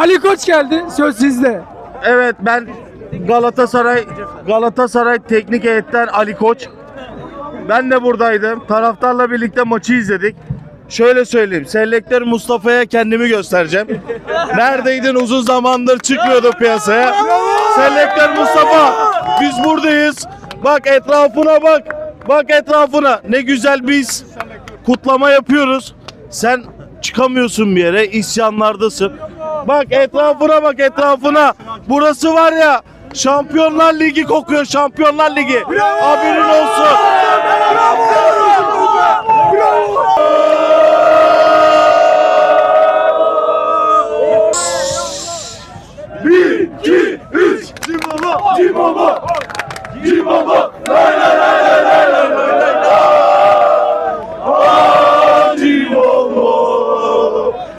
Ali Koç geldi. Söz sizde. Evet ben Galatasaray Galatasaray teknik heyetten Ali Koç. Ben de buradaydım. Taraftarla birlikte maçı izledik. Şöyle söyleyeyim. Selektör Mustafa'ya kendimi göstereceğim. Neredeydin uzun zamandır çıkmıyordu piyasaya. Selektör Mustafa biz buradayız. Bak etrafına bak. Bak etrafına. Ne güzel biz kutlama yapıyoruz. Sen çıkamıyorsun bir yere. isyanlardasın. Bak etrafına bak etrafına. Burası var ya Şampiyonlar Ligi kokuyor Şampiyonlar Ligi. Haberin olsun. Bir, iki, üç. Cimama, cimama, cimama.